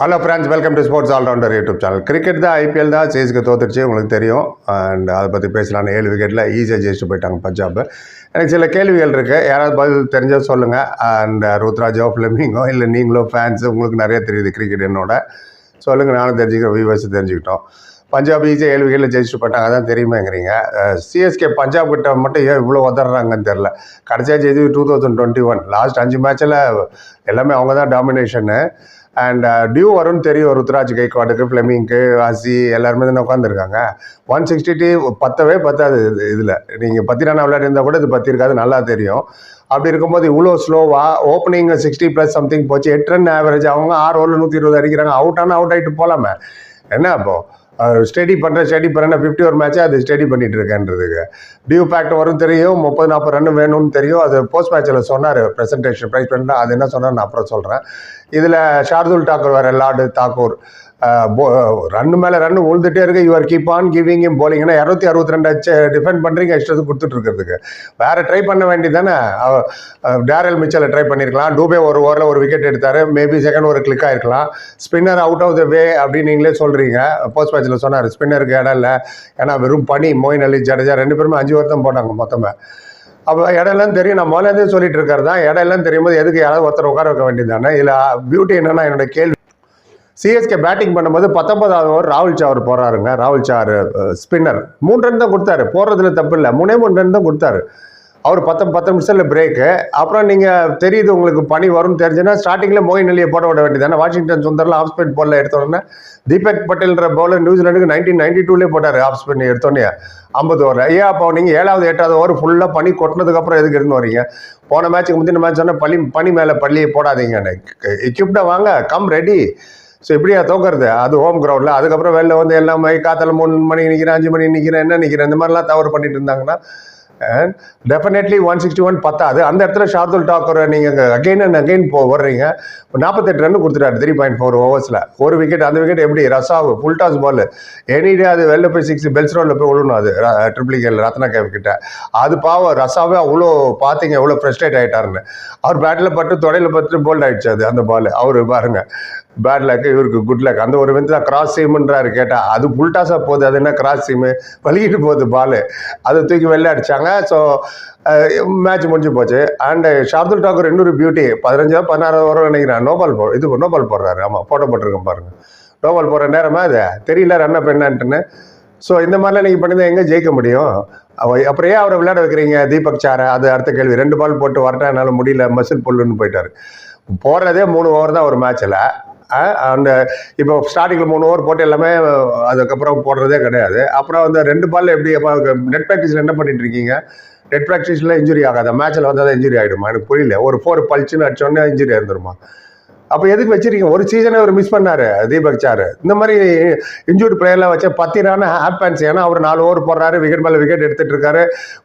Hello friends welcome to sports allrounder YouTube channel cricket தான் IPL தான் சேஸ்க்கு தோத்துருச்சு உங்களுக்கு தெரியும். அண்ட் அதை பற்றி பேசலான்னு ஏழு விக்கெட்டில் ஈஸியாக ஜெயிச்சுட்டு போயிட்டாங்க பஞ்சாப் எனக்கு சில கேள்விகள் இருக்குது யாராவது பதில் தெரிஞ்சால் சொல்லுங்கள் அண்ட் ருத்ராஜோ ஃபிலிமிங்கோ இல்லை நீங்களோ ஃபேன்ஸ் உங்களுக்கு நிறைய தெரியுது கிரிக்கெட் என்னோட. சொல்லுங்கள் நானும் தெரிஞ்சுக்கிறேன் வியூவர்ஸ் தெரிஞ்சுக்கிட்டோம். பஞ்சாப் ஈஸியாக ஏழு விக்கெட்டில் ஜெயிச்சுட்டு போயிட்டாங்க அதான் தெரியுமேங்கிறீங்க. சிஎஸ்கே பஞ்சாப் கிட்ட மட்டும் ஏன் இவ்வளோ உதறாங்கன்னு தெரில கடைசியாக ஜெயிச்சு two thousand twenty one last அஞ்சு மேட்ச்சில் எல்லாமே அவங்க தான் டாமினேஷனு அண்ட் டியூ வரும்னு தெரியும் ருத்ராஜ் கைக்வாட்டுக்கு ஃப்ளெமிங்க்கு வாசி எல்லாருமே தானே உட்காந்துருக்காங்க ஒன் சிக்ஸ்டி டி பத்தவே பத்தாது இது இதில். நீங்கள் பத்து ரன் கூட இது பத்திருக்காது நல்லா தெரியும். அப்படி இருக்கும்போது இவ்வளோ ஸ்லோவாக ஓப்பனிங் சிக்ஸ்டி ப்ளஸ் சம்திங் போச்சு. எட்டு ரன் ஆவரேஜ் அவங்க ஆறு ஓவரில் நூற்றி இருபது அடிக்கிறாங்க. அவுட் ஆனால் அவுட் ஆகிட்டு போகலாமே என்ன அப்போது ஸ்டடி பண்ணுறேன் ஸ்டடி பண்ணுறேன் ஃபிஃப்டி ஒரு மேட்ச்சே அது ஸ்டடி பண்ணிட்டு இருக்கேன்றதுக்கு டியூ பேக்ட் வரும் தெரியும் முப்பது நாற்பது ரன் வேணும்னு தெரியும். அது போஸ்ட் மேட்ச்சில் சொன்னார் ப்ரெசன்டேஷன் ப்ரைஸ் பண்ணால் அது என்ன சொன்னார் நான் அப்புறம் சொல்கிறேன் இதில் ஷார்துல் தாக்கூர் வேறு லார்டு தாக்கூர் ரன்னு மேலே ரன்னு உழுதுட்டே இருக்கு. Your keep on giving him போலிங்னா இரநூத்தி அறுபத்தி ரெண்டு அச்சு டிஃபெண்ட் பண்ணுறீங்க இஷ்டத்துக்கு கொடுத்துட்டு இருக்கிறதுக்கு. வேறு ட்ரை பண்ண வேண்டியதானே டேரல் மிச்சலை ட்ரை பண்ணியிருக்கலாம் டூபே ஒரு ஓவரில் ஒரு விக்கெட் எடுத்தார். மேபி செகண்ட் ஒரு click ஆகிருக்கலாம் spinner out of the way அப்படின்னு நீங்களே சொல்கிறீங்க போஸ்ட் மேட்ச்சில் சொன்னார். ஸ்பின்னருக்கு இடம் இல்லை. ஏன்னா வெறும் பனி மோயின் அலி ஜடேஜா ரெண்டு பேருமே அஞ்சு வருத்தம் போட்டாங்க மொத்தமாக அப்போ இடம்லாம் தெரியும். நான் இருந்தே சொல்லிட்டு இருக்கிறது தான். இடம்லாம் தெரியும் போது எதுக்கு யாராவது ஒருத்தர் உட்கார வைக்க வேண்டியது தானே இதில் பியூட்டி என்னன்னா என்னோட கேள்வி சிஎஸ்கே பேட்டிங் பண்ணும்போது பத்தொன்பதாவது ஓவர் ராகுல் சாவர் போறாருங்க. ராகுல் சார் ஸ்பின்னர் மூணு ரன் தான் கொடுத்தாரு. போடுறதுல தப்பு இல்லை. மூணே மூணு ரன் தான் கொடுத்தாரு. அவர் பத்து பத்து நிமிஷத்தில் பிரேக்கு அப்புறம் நீங்கள் தெரியுது உங்களுக்கு பணி வரும்னு தெரிஞ்சுன்னா ஸ்டார்டிங்கில் மோயின் அலியை போட விட வேண்டியதானே வாஷிங்டன் சுந்தரில் ஆஃப் ஸ்பின் போல எடுத்த தீபக் பட்டேல்ன்ற பவுலர் நியூசிலாண்டுக்கு நைன்டீன் நைன்டி டூலேயே போட்டார் ஆஃப் ஸ்பின் எடுத்தோடனே ஐம்பது ஓவர் ஐயா அப்போ நீங்கள் ஏழாவது எட்டாவது ஓவர் ஃபுல்லாக பனி கொட்டினதுக்கப்புறம் எதுக்கு இருந்து வரீங்க? போன மேட்ச்சுக்கு முந்தின மேட்ச் சொன்னால் பள்ளி பனி மேலே பள்ளியை போடாதீங்கன்னு. எக்யூப்டாக வாங்க. கம் ரெடி ஸோ இப்படியா தோக்கிறது? அது ஹோம் கிரவுண்டில் அதுக்கப்புறம் வெளில வந்து எல்லாமே காத்தால மூணு மணி நிற்கிறேன் அஞ்சு மணி நிற்கிறேன் என்ன நிற்கிறேன் இந்த மாதிரிலாம் தவறு பண்ணிட்டு இருந்தாங்கன்னா டெஃபினெட்லி ஒன் சிக்ஸ்டி ஒன் பத்தாது. அந்த இடத்துல ஷார்துல் டாக்கரை நீங்கள் அகெயின் அண்ட் அகைன் போ வர்றீங்க. நாற்பத்தெட்டு ரன் கொடுத்துட்டாரு த்ரீ பாயிண்ட் ஃபோர் ஓவர்ஸில் ஒரு விக்கெட் அந்த விக்கெட் எப்படி? Rossouw full toss ball any day அது வெளில போய் சிக்ஸ் பெல்ஸ் ரோடில் போய் விழுணும் அது. ட்ரிபிள் கேல் ரத்னா கேவ் கிட்ட. அது பாவம் ரசாவே அவ்வளோ பார்த்தீங்க எவ்வளோ ஃப்ரெஸ்ட்ரேட் ஆகிட்டாருன்னு அவர் பேட்டில் பட்டு தொடையில் பட்டு போல்ட் ஆகிடுச்சு அது அந்த பால் அவர் பாருங்க. பேட் லக் இவருக்கு குட் லக் அந்த ஒரு வந்து கிராஸ் சீமுன்றாரு கேட்டால் அது புல்டாஸாக போகுது அது என்ன கிராஸ் சீமு வலிக்கிட்டு போகுது பால் அதை தூக்கி வெளில அடிச்சாங்க. ஸோ மேட்ச் முடிஞ்சு போச்சு. அண்ட் ஷார்துல் டாக்கூர் இன்னொரு பியூட்டி பதினஞ்சா பதினாறு வரும் நினைக்கிறேன். நோபால் போ இது நோபால் போடுறாரு. ஆமாம் போட்டோ போட்டிருக்கேன் பாருங்கள் நோபால் போடுற நேரமா அது தெரியல ரன் என்னன்ட்டுன்னு. ஸோ இந்த மாதிரிலாம் நீங்கள் பண்ணி எங்கே ஜெயிக்க முடியும்? அவ அப்புறம் ஏன் அவரை விளையாட வைக்கிறீங்க? தீபக் சாரை அது அடுத்த கேள்வி. ரெண்டு பால் போட்டு வரட்டா என்னால் முடியல. மசில் புல்லுன்னு போயிட்டார். போடுறதே மூணு ஓவர் தான் ஒரு மேட்ச்சில் அந்த இப்போ ஸ்டார்டிங்கில் மூணு ஓவர் போட்டு எல்லாமே அதுக்கப்புறம் போடுறதே கிடையாது. அப்புறம் அந்த ரெண்டு பால் எப்படி நெட் ப்ராக்டிஸில் என்ன பண்ணிட்டு இருக்கீங்க? நெட் ப்ராக்டிஸில் இன்ஜுரி ஆகாத? மேட்ச்சில் வந்தால் தான் இன்ஜுரி ஆகிடுமா எனக்கு புரியல. ஒரு ஃபோர் பல்ச்சுன்னு அடிச்சோடனே இன்ஜுரி இருந்துருமா அப்போ எதுக்கு வச்சிருக்கீங்க? ஒரு சீசனே அவர் மிஸ் பண்ணாரு தீபக் சார். இந்த மாதிரி இன்ஜூர்டு பிளேயர்லாம் வச்ச பத்திரான ஹேப்பன்ஸ் ஏன்னா அவர் நாலு ஓவர் போடுறாரு விக்கெட் மேலே விக்கெட் எடுத்துட்டு இருக்காரு.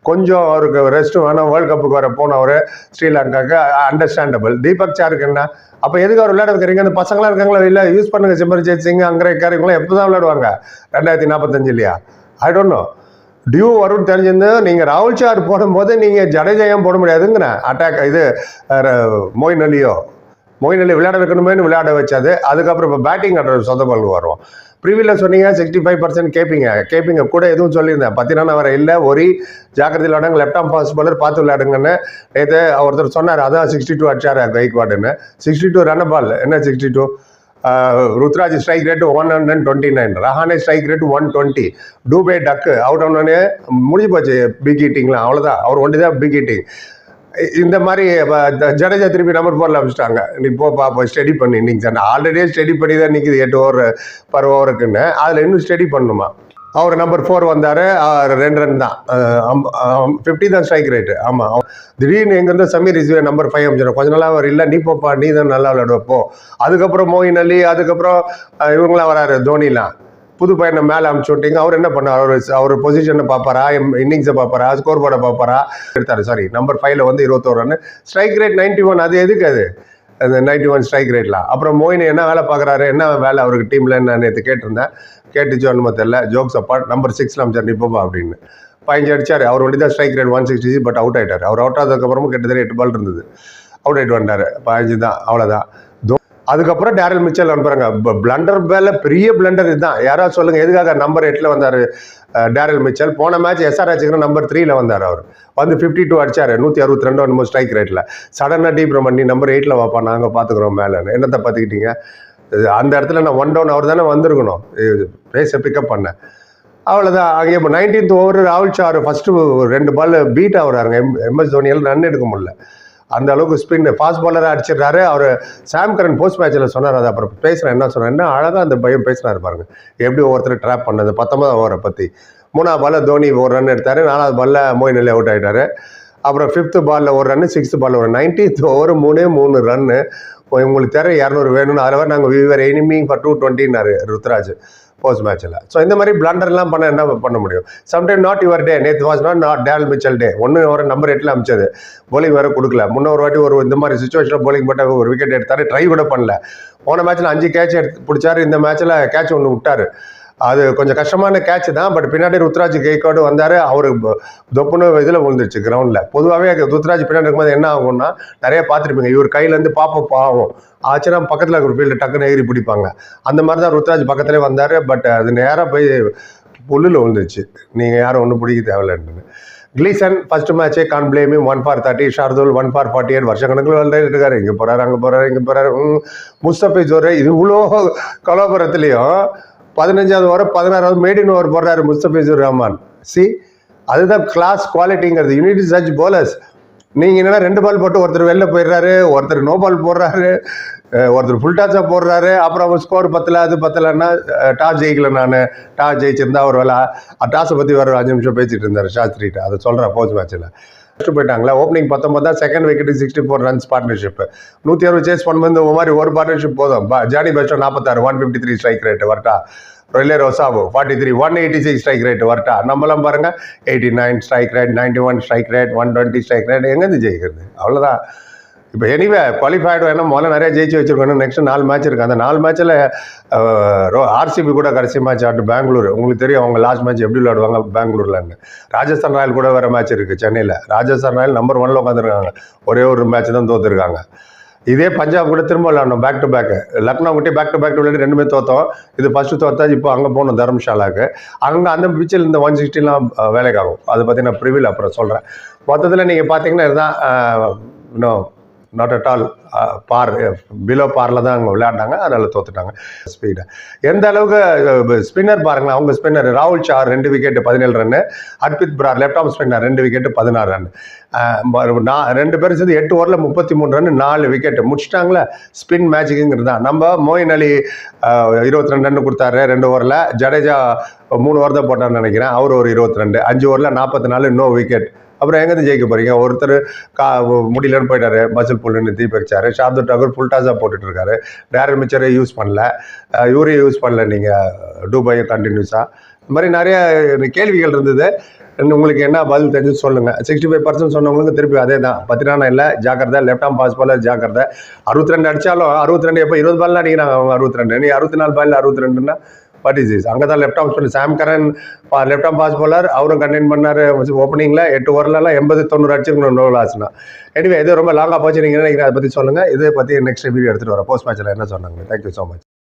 கொஞ்சம் அவருக்கு ரெஸ்ட்டும் வேணும் வேர்ல்டு கப்புக்கு வர போனவர் ஸ்ரீலங்காக்கு அண்டர்ஸ்டாண்டபிள் தீபக் சாருக்கு என்ன? அப்போ எதுக்கு அவர் விளையாட வைக்கிறீங்க? அந்த பசங்களாம் இருக்காங்களா? இல்லை யூஸ் பண்ணுங்க சிமர்ஜித் சிங் அங்கரேக்கார் இவங்களாம் எப்போ தான் விளையாடுவாங்க? ரெண்டாயிரத்தி நாற்பத்தஞ்சு இல்லையா? ஐ டோன்ட் நோ டியூ வரும்னு தெரிஞ்சிருந்து நீங்கள் ராகுல் சார் போடும்போது நீங்கள் ஜடேஜாயம் போட முடியாதுங்கிறேன் அட்டாக் இது மோயின் அலியோ. மோயின் அலி விளையாட வைக்கணுமேனு விளையாட வச்சது. அதுக்கப்புறம் இப்போ பேட்டிங் ஆடுற சொந்த பால் வருவோம் ப்ரீவியில் சொன்னீங்க சிக்ஸ்டி ஃபைவ் பர்சன்ட் கேட்பீங்க கேட்பீங்க கூட எதுவும் சொல்லியிருந்தேன். பத்தினான வர இல்லை. ஒரு ஜாக்கிரதையில் விளையாடுங்க லெஃப்ட் ஆம் ஃபாஸ்ட் பாலர் பார்த்து விளையாடுங்கன்னு நேற்று ஒருத்தர் சொன்னார். அதான் சிக்ஸ்டி டூ அடிச்சார் கைக்வாடுன்னு சிக்ஸ்டி டூ ரன் பால் என்ன sixty two Ruturaj strike rate one hundred twenty nine Rahane strike rate one twenty Dube duck out ஆனோடனே முடிஞ்சு போச்சு பிக் ஹீட்டிங்லாம் அவ்வளோதான் அவர் ஒண்டி தான் பிக் ஹீட்டிங் இந்த மாதிரி ஜடேஜா திருப்பி நம்பர் ஃபோரில் அமைச்சிட்டாங்க. நீ போ பாப்போம் ஸ்டடி பண்ணி. இன்னிங்ஸ் ஆல்ரெடியே ஸ்டடி பண்ணி தான் நிற்கிது எட்டு ஓவர் பர் ஓவருக்குன்னு அதில் இன்னும் ஸ்டடி பண்ணணுமா? அவர் நம்பர் ஃபோர் வந்தார். ரெண்டு ரன் தான். ஃபிஃப்டி தான் ஸ்ட்ரைக் ரேட்டு ஆமாம் திடீர்னு எங்கேருந்து சமீர் ரிஸ்வே நம்பர் ஃபைவ் அமைச்சிடும் கொஞ்ச நாளாக அவர் இல்லை. நீ போப்பா. நீ தான் நல்லா விளையாடுவப்போ அதுக்கப்புறம் மோயின் அலி அதுக்கப்புறம் இவங்களாம் வராரு. தோனிலாம். புது பையனை மேலே அமுச்சு விட்டீங்க. அவர் என்ன பண்ணார்? அவர் அவர் பொசிஷனை பார்ப்பாரா? இன்னிங்ஸை பார்ப்பாரா? ஸ்கோர் போர்டை பார்ப்பாரா? எடுத்தார். சாரி நம்பர் ஃபைவ்ல வந்து இருபத்தோரு run strike rate ninety one அது எதுக்கு அது? அந்த நைன்டி ஒன் ஸ்ட்ரைக் ரேட்லாம் அப்புறம் மோயின் என்ன வேலை பார்க்குறாரு? என்ன வேலை அவருக்கு டீமில் என்ன? நேற்று கேட்டிருந்தேன். கேட்டுச்சோ என்னமோ தெரியல. ஜோக்ஸ் அப்பார்ட் நம்பர் சிக்ஸில் அமைச்சார். நிப்போப்பா அப்படின்னு. பதினஞ்சு அடிச்சார். அவர் ஒண்டி தான் strike rate one sixty but out ஆயிட்டார். அவர் அவுட் ஆனதுக்கப்புறமும் கிட்டத்தட்ட எட்டு பால் இருந்தது. அவுட் ஆயிட்டு வந்தார். பதினஞ்சு தான். அவ்வளோதான் அதுக்கப்புறம் டேரல் மிச்சல் அனுப்புறாங்க பிளண்டர் மேல பெரிய பிளண்டர் இதுதான். யாராவது சொல்லுங்க எதுக்காக நம்பர் எட்டில் வந்தார் டேரல் மிச்சல்? போன மேட்ச் எஸ்ஆர்ஹெச்சுக்கு நம்பர் த்ரீல வந்தார் அவர். வந்து ஃபிஃப்டி டூ அடிச்சார் நூற்றி அறுபத்தி ரெண்டு என்னமோ ஸ்ட்ரைக் ரேட்டில் சடனாக டீப் பண்ணி நம்பர் எயிட்டில் வாப்பா நாங்கள் பார்த்துக்குறோம் மேலே என்னத்தை பார்த்துக்கிட்டீங்க அந்த இடத்துல நான் ஒன் டவுன் அவர் தானே வந்திருக்கணும் பேச பிக்கப் பண்ணேன் அவ்வளோதான் அங்கே இப்போ நைன்டீன்த் ஓவர் ராகுல் சார் ஃபஸ்ட்டு ரெண்டு பால் பீட் ஆகுறாருங்க. எம் எம்எஸ் தோனியால் ரன் எடுக்க முடியல. அந்த அளவுக்கு ஸ்பின் ஃபாஸ்ட் பாலராக அடிச்சிடுறாரு. அவர் சாம் கரன் போஸ்ட் மேட்ச்சில் சொன்னார் அது அப்புறம் பேசுகிறேன் என்ன சொன்னேன் என்ன அழகாக அந்த பையன் பேசினார் பாருங்க. எப்படி ஒவ்வொருத்தர் ட்ராப் பண்ணது பத்தொன்பதாம் ஓவரை பற்றி மூணாவது பாலில் தோனி ஒரு ரன் எடுத்தார் நாலாவது பாலில் மோயின் அலி அவுட் ஆகிட்டார் அப்புறம் ஃபிஃப்த்து பாலில் ஒரு ரன்னு சிக்ஸ்த் பாலில் ஒரு நைன்டீன்த் ஓவர் மூணே மூணு ரன்னு உங்களுக்கு தர இரநூறு வேணும்னு அதில் நாங்கள் we were aiming for two டுவெண்ட்டின்னாரு Ruturaj. Post மேட்ச்சில் ஸோ இந்த மாதிரி பிளண்டர்லாம் பண்ண என்ன பண்ண முடியும்? சம்டைம் நாட் யுவர் டே நேற்று was not not Daryl Mitchell day ஒன்று ஒரு நம்பர் எட்டில் அமிச்சது. போலிங் வேறு கொடுக்கல. முன்னொரு வாட்டி ஒரு இந்த மாதிரி சுச்சுவேஷனில் போலிங் போட்டால் ஒரு விக்கெட் எடுத்தாரு. ட்ரை கூட பண்ணல. போன மேட்ச்சில் அஞ்சு கேட்ச் எடுத்து பிடிச்சாரு. இந்த மேட்ச்சில் கேட்ச் ஒன்று விட்டார். அது கொஞ்சம் கஷ்டமான கேட்ச் தான். பட் பின்னாடி ருத்ராஜ் கைக்கோடு வந்தார். அவர் ப- தொப்புன்னு இதில் விழுந்துருச்சு கிரவுண்டில் பொதுவாகவே ருத்ராஜ் பின்னாடி இருக்கும்போது என்ன ஆகும்னா நிறைய பார்த்துருப்பீங்க. இவர் கையிலேருந்து பாப்ப பாவம் ஆச்சுன்னா பக்கத்தில் இருக்கிற ஃபீல்டு டக்குன்னு எகிரி பிடிப்பாங்க. அந்த மாதிரி தான் ருத்ராஜ் பக்கத்துலேயே வந்தார். பட் அது நேராக போய் புல்லில் விழுந்துருச்சு. நீங்கள் யாரும் ஒன்றும் பிடிக்க தேவையில்லைன்னு கிளீசன் ஃபர்ஸ்ட் மேட்சே கான் பிளேமி one for thirty Shardul one for forty eight வருஷ கணக்கில் விளையாடிட்டு இருக்காரு. இங்கே போகிறாரு அங்கே போகிறாரு இங்கே போகிறாரு முஸ்தபிசோர் இது இவ்வளோ கலோபுரத்துலேயும் பதினஞ்சாவது ஓவர் பதினாறாவது மேடின் ஓவர் போடுறாரு முஸ்தபிசூர் ரஹ்மான். சி அதுதான் கிளாஸ் குவாலிட்டிங்கிறது யூனிட் சச் போலர்ஸ் நீங்கள் என்னென்னா ரெண்டு பால் போட்டு ஒருத்தர் வெளில போயிடுறாரு ஒருத்தர் நோ பால் போடுறாரு ஒருத்தர் ஃபுல் டாஸாக போடுறாரு. அப்புறம் ஸ்கோர் பத்தல அது பத்தலைன்னா டாஸ் ஜெயிக்கல நான். டாஸ் ஜெயிச்சிருந்தா ஒரு வேலை டாஸை பற்றி ஒரு அஞ்சு நிமிஷம் பேசிகிட்டு இருந்தார் சாஸ்திரிகிட்ட அதை சொல்கிறேன் போஸ்ட் மேட்சில் ஃபஸ்ட்டு போயிட்டாங்களா. ஓப்பனிங் பத்தொம்பது தான் second wicket sixty four runs partnership நூற்றி அறுபது சேஸ் பண்ணும்போது இந்த மாதிரி ஒரு பார்ட்னர்ஷிப் போதும். ஜானி பெஸ்டோ நாற்பத்தாறு one fifty three strike rate வரட்டா Rilee Rossouw forty three one eighty six strike rate வரட்டா நம்மளாம் பாருங்கள் eighty nine strike rate ninety one strike rate one twenty strike rate எங்கேருந்து ஜெயிக்கிறது? அவ்வளோதான் இப்போ எனிவே குவாலிஃபைடு வேணும் முதல்ல நிறைய ஜெயிச்சு வச்சிருக்கணும் நெக்ஸ்ட் நாலு மேட்ச் இருக்கு. அந்த நாலு மேட்ச்சில் ஆர்சிபி கூட கடைசி மேட்ச் ஆட்டு பெங்களூர். உங்களுக்கு தெரியும் அவங்க லாஸ்ட் மேட்ச் எப்படி விளையாடுவாங்க பெங்களூர்லன்னு ராஜஸ்தான் ராயல் கூட வேறு மேட்ச் இருக்குது சென்னையில். ராஜஸ்தான் ராயல் நம்பர் ஒன்ல உட்காந்துருக்காங்க ஒரே ஒரு மேட்ச் தான் தோத்துருக்காங்க. இதே பஞ்சாப் கூட திரும்ப விளையாடணும் பேக் டு பேக் லக்னோ கிட்டே பேக் டு பேக் விளையாடி ரெண்டுமே தோத்தோம். இது ஃபஸ்ட்டு தோத்தா இப்போ அங்கே போகணும் தர்மஷாலாக்கு அங்கே அந்த பிச்சில் இந்த ஒன் சிக்ஸ்டிலாம் வேலைக்கு ஆகும். அதை பற்றி நான் ப்ரிவில் அப்புறம் சொல்கிறேன் மொத்தத்தில் நீங்கள் பார்த்தீங்கன்னா இதுதான் இன்னும் not at all par below பாரில் தான் அவங்க விளையாண்டாங்க. அதனால் தோத்துட்டாங்க. ஸ்பீடை எந்த அளவுக்கு ஸ்பின்னர் பாருங்களேன். அவங்க ஸ்பின்னர் ராகுல் சார் ரெண்டு விக்கெட் பதினேழு run Arpit Brar left spinner ரெண்டு விக்கெட்டு பதினாறு ரன் நான் ரெண்டு பேரும் சேர்ந்து எட்டு ஓவரில் முப்பத்தி மூணு ரன் நாலு விக்கெட் முடிச்சிட்டாங்களே? ஸ்பின் மேஜிக்குங்கிறது தான். நம்ம மோயின் அலி இருபத்தி ரெண்டு ரன் கொடுத்தாரு. ரெண்டு ஓவரில் ஜடேஜா மூணு ஓவர் தான் போட்டார்னு நினைக்கிறேன். அவர் ஒரு இருபத்தி ரெண்டு. அஞ்சு ஓவரில் நாற்பத்தி நாலு நோ விக்கெட் அப்புறம் எங்கேருந்து ஜெயிக்க போறீங்க? ஒருத்தர் கா முடியலன்னு போயிட்டாரு மசில் புல்லுன்னு தீப் வச்சாரு. ஷாப்து டாகூர் ஃபுல் டாஸாக போட்டுட்டு இருக்காரு டேரல் மிச்சரை யூஸ் பண்ணல. யூரியை யூஸ் பண்ணல நீங்கள் டூபாய் கண்டினியூஸாக இந்த மாதிரி நிறைய கேள்விகள் இருந்தது. உங்களுக்கு என்ன பதில் தெரிஞ்சு சொல்லுங்க. சிக்ஸ்டி ஃபைவ் பர்சன்ட் சொன்னவங்களுக்கு திருப்பி அதே தான் பத்திரானா இல்லை ஜாக்கிரதை. லெஃப்ட் ஆம் பாஸ் பால் ஜாக்கிரதை. அறுபத்தி ரெண்டு அடித்தாலும் அறுபத்தி ரெண்டு எப்போ? இருபது பால் அடிக்கிறாங்க அவங்க அறுபத்தி ரெண்டு? நீ அறுபத்தி நாலு பால் அறுபத்தி ரெண்டுன்னா வாட் இஸ் இஸ் அங்கே தான் லெஃப்ட் ஆஃப் சொல்லி. Sam Curran left arm pace bowler. அவரும் கண்டெயின் பண்ணார். ஓப்பனிங்கில் எட்டு ஓவர்லலாம் எண்பது தொண்ணூறு அடிச்சிருக்கணும் நோ லாஸ்னா. எனிவே இது ரொம்ப லாங்காக போச்சு. நீங்கள் நினைக்கிறேன் அதை பற்றி சொல்லுங்கள் இதை பற்றி நெக்ஸ்ட் வீடியோ எடுத்துகிட்டு வரேன். போஸ்ட் மேட்சில் என்ன சொன்னாங்க தேங்க்யூ ஸோ மச்